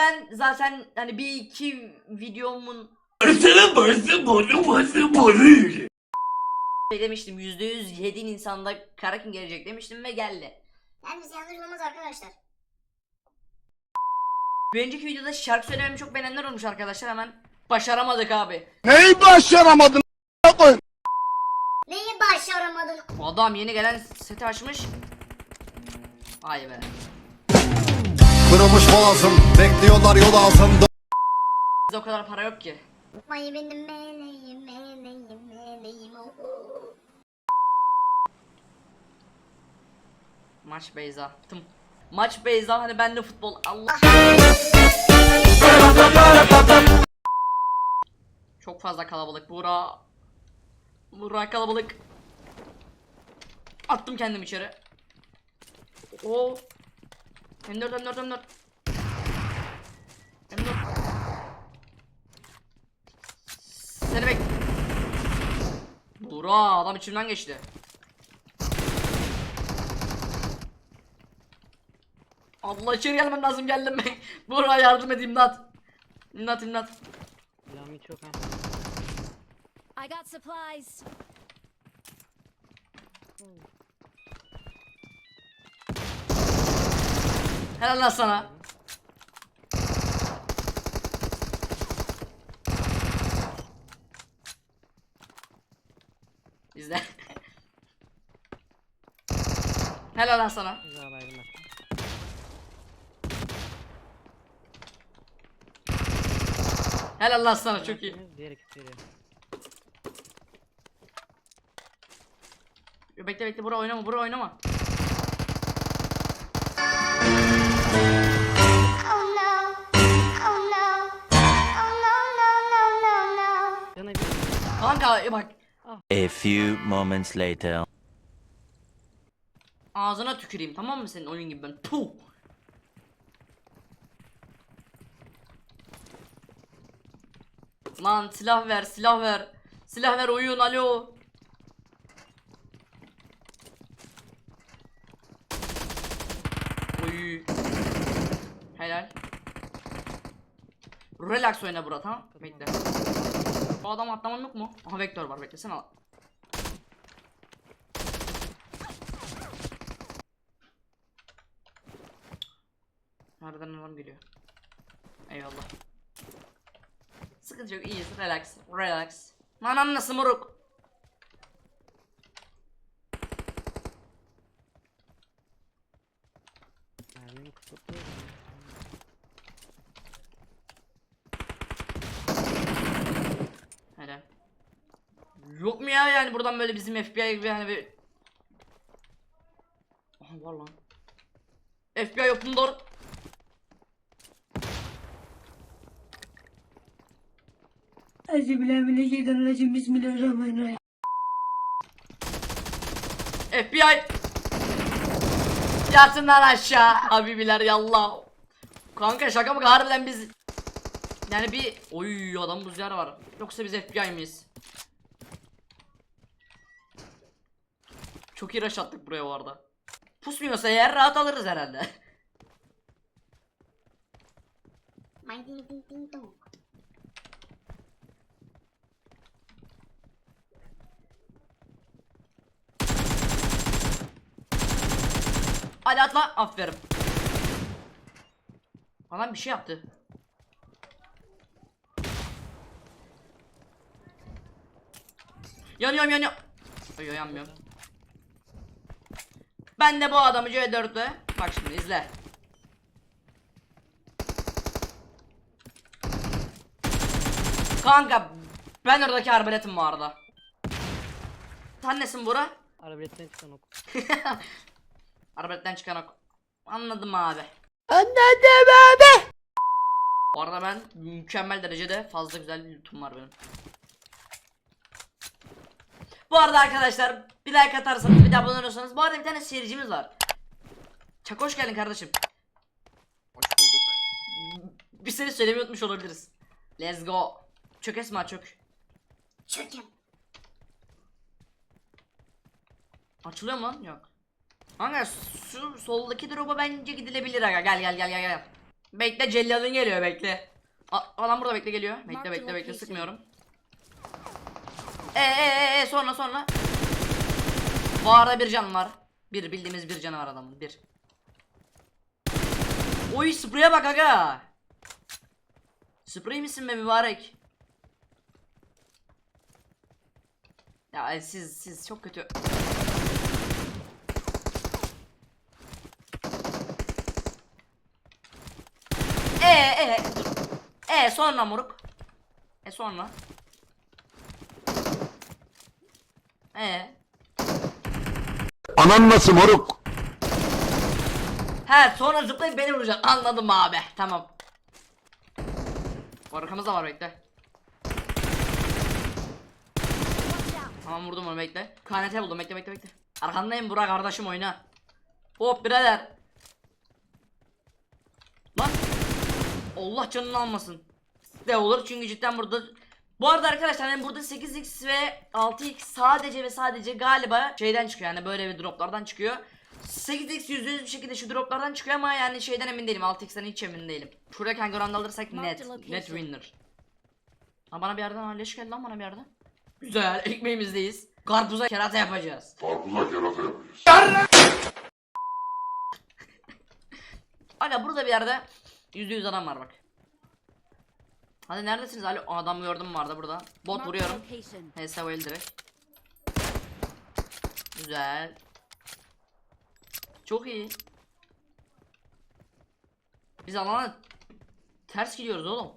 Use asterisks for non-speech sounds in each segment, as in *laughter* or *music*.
ben zaten hani bir iki videomun şey demiştim %100 yediğin insanda Karakin gelecek demiştim ve geldi. Yalnız yanlış olmaz arkadaşlar. Bir önceki videoda şarkı söylememi çok beğenenler olmuş arkadaşlar hemen başaramadık abi. Neyi başaramadın? a**a? Neyi başaramadın? Adam yeni gelen seti açmış. Vay be. Boğazım, bekliyorlar yol ağzında. Bizde o kadar para yok ki. Vay benim meleğim meleğim meleğim. oh, oh. Maç Beyza. Tım. Maç Beyza hani ben de futbol. Allah. Çok fazla kalabalık. Buğra. Buğra kalabalık. Attım kendim içeri. O. M4 M4 M4. M4. Seni bek. Buğra adam içimden geçti. Allah içeri gelmem lazım geldim ben. *laughs* Buğra yardım et imdat. İmdat imdat. Lami çok ha. I got supplies. Helal lan sana. İzle. Helal lan sana. Güzel. Helal lan sana çok iyi. Diğer ekip geliyor. Bekle bekle bura oynama bura oynama. Oh no. Oh no. Oh no no no no no. Yana bir Kanka bak A few moments later. ağzına tüküreyim tamam mı senin oyun gibi ben. Puh. Lan silah ver silah ver. Silah ver oyun alo. Oy. Helal. Relax oyna bura tamam. Bekle. Adam atlamam yok mu? Aha vektör var beklesene al. Nereden adam geliyor? Eyvallah. Sıkıntı yok iyiyiz relax relax. Lan annesi moruk. Yok mu ya yani buradan böyle bizim FBI gibi hani bir... Aha var lan. FBI open door. Euzubillahimineşşeytanirracim. Bismillahirrahmanirrahim. FBI. Yatın lan aşağı. Habibiler yallah. Kanka şaka mı harbiden biz... Yani bir... Oy adam buz yer var. Yoksa biz FBI miyiz? Çok iyi rush attık buraya bu arada. Pusmuyorsa eğer rahat alırız herhalde. My ding ding ding dong. Hadi atla. Aferin. Adam bir şey yaptı. Yanıyorum yanıyorum. Yok yanmıyorum. Ben de bu adamı C4'te. Bak şimdi izle. Kanka ben oradaki arbaletim vardı. Sen nesin bura? Arbaletten çıkan ok. *laughs* Arbaletten çıkan ok. Anladım abi. Anladım abi. Bu arada ben mükemmel derecede fazla güzel bir lootum var benim. Bu arada arkadaşlar bir like atarsanız bir de abone olursanız bu arada bir tane seyircimiz var. Çak hoş geldin kardeşim. Hoş bulduk. Bir seni söylemeyi unutmuş olabiliriz. Let's go. Çök Esma çök. Çökem. Açılıyor mu lan? Yok. Kanka şu soldaki drop'a bence gidilebilir aga. Gel gel gel gel gel. Bekle celladın geliyor bekle. A adam burada bekle geliyor. Bekle bekle bekle location. sıkmıyorum. E e e e sonra sonra. Bu arada bir can var. Bir bildiğimiz bir canı var adamın. Bir. Oy spreye bak aga. Sprey misin be mübarek? Ya e, siz siz çok kötü. E e dur. E sonra moruk. E sonra. E. Anan nasıl moruk? He sonra zıplayıp beni vuracaksın. Anladım abi. Tamam. Arkamız da var bekle. Tamam vurdum onu bekle. KNT buldum bekle bekle bekle. Arkandayım Burak kardeşim oyna. Hop birader. Lan. Allah canını almasın. De olur çünkü cidden burada bu arada arkadaşlar hani burada 8x ve 6x sadece ve sadece galiba şeyden çıkıyor yani böyle bir droplardan çıkıyor. 8x yüzde yüz bir şekilde şu droplardan çıkıyor ama yani şeyden emin değilim 6x'ten hiç emin değilim. Şuraya kanka round alırsak net net winner. Ha bana bir yerden ha, leş geldi lan bana bir yerden. Güzel *laughs* ekmeğimizdeyiz. Karpuza kerata yapacağız. Karpuza kerata yapacağız. Aga burada bir yerde yüzde yüz adam var bak. Hadi neredesiniz? Alo adam gördüm vardı burada. Bot vuruyorum. location. HS öyle direkt. Güzel. Çok iyi. Biz alana ters gidiyoruz oğlum.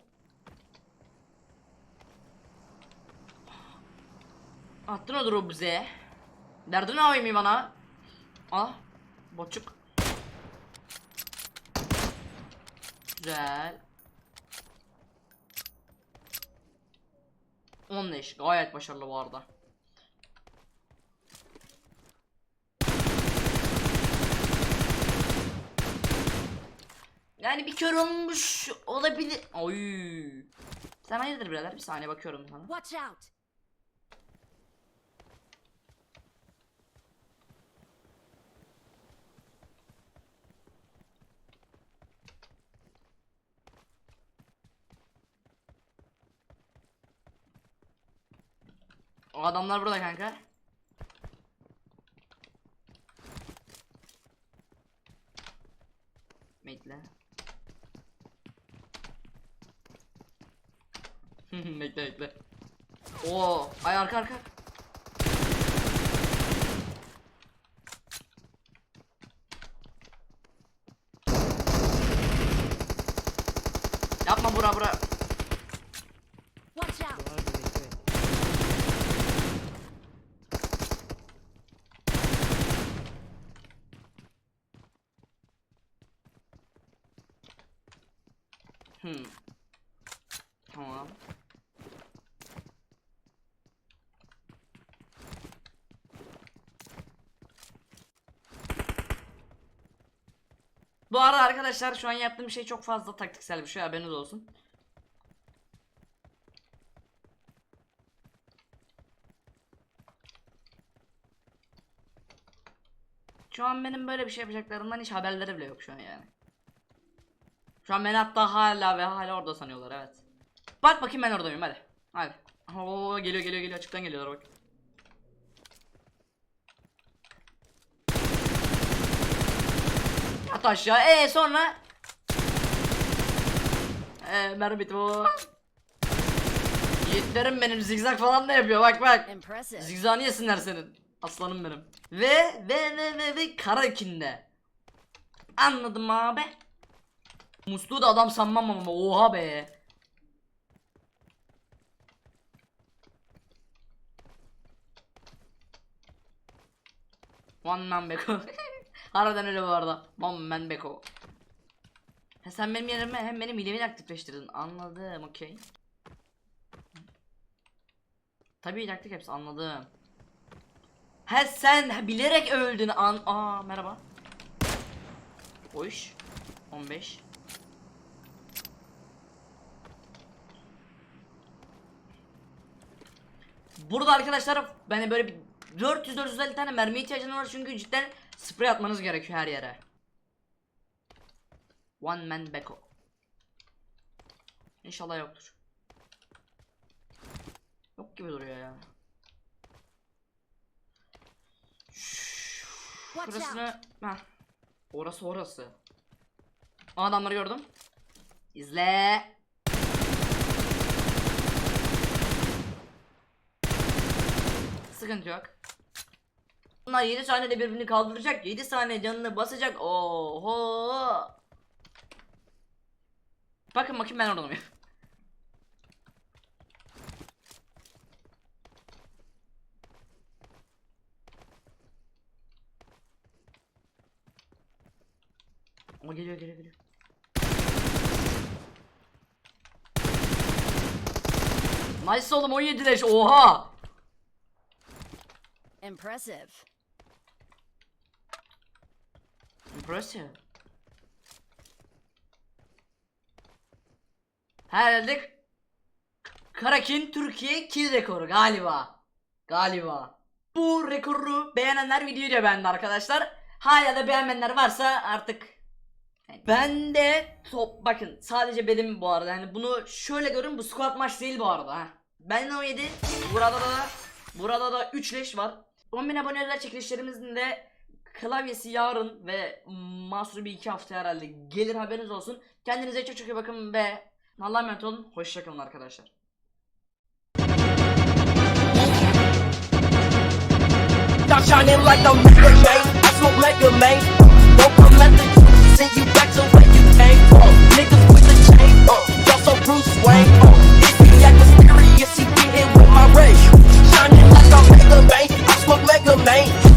Attın o drop'u bize. Derdin ne yapayım bana? Ah. Boçuk. Güzel. 15 gayet başarılı bu arada. Yani bir kör olmuş olabilir. Oy. Sen hayırdır birader? Bir saniye bakıyorum sana. Watch out. Adamlar burada kanka. Bekle. *laughs* bekle bekle. Oo, ay arka arka. Yapma bura bura. Watch out. Duvar gibi bekle. Hmm. Tamam. Bu arada arkadaşlar şu an yaptığım şey çok fazla taktiksel bir şey haberiniz olsun. Şu an benim böyle bir şey yapacaklarından hiç haberleri bile yok şu an yani. Şu an beni hatta hala ve hala orada sanıyorlar evet. Bak bakayım ben oradayım hadi. Hadi. Oo geliyor geliyor geliyor açıktan geliyorlar bak. At aşağı. Ee sonra Eee mermi bu. Yiğitlerim benim zigzag falan da yapıyor bak bak. Zigzag'ını yesinler senin. Aslanım benim. Ve ve ve ve ve Karakinde. Anladım abi. Musluğu da adam sanmam ama oha be. One man beko. *laughs* Harbiden öyle bu arada. One man beko. Ha sen benim yerime hem benim hilemi aktifleştirdin. Anladım okey. Tabii taktik hepsi anladım. He sen bilerek öldün an. Aa merhaba. Hoş. 15. Burada arkadaşlar ben böyle bir 400 450 tane mermi ihtiyacınız var çünkü cidden sprey atmanız gerekiyor her yere. One man backup. İnşallah yoktur. Yok gibi duruyor ya. Burasını... Heh. Orası orası. Adamları gördüm. İzle. Sıkıntı yok. Bunlar 7 saniyede birbirini kaldıracak. 7 saniye canını basacak. Oho. Bakın bakayım ben orada mıyım? Ama geliyor geliyor geliyor. Nice oğlum 17 leş oha. Impressive. Impressive. Herhalde Karakin Türkiye kill rekoru galiba. Galiba. Bu rekoru beğenenler videoyu beğendi arkadaşlar. Hala da beğenmeyenler varsa artık ben de top bakın sadece benim bu arada yani bunu şöyle görün bu squat maç değil bu arada ha. Ben 17 burada da burada da 3 leş var. 10.000 aboneler çekilişlerimizin de klavyesi yarın ve mahsuru bir iki hafta herhalde gelir haberiniz olsun. Kendinize çok çok iyi bakın ve Allah'a emanet olun. Hoşçakalın arkadaşlar. stop shining like I'm River Banks. I smoke Mega Man. Don't come let the send you back to where you came from. Niggas with the chain, uh, y'all so Bruce Wayne. Uh, if he act mysterious, he get hit with my ray. Shining like I'm Mega Man. look like a man.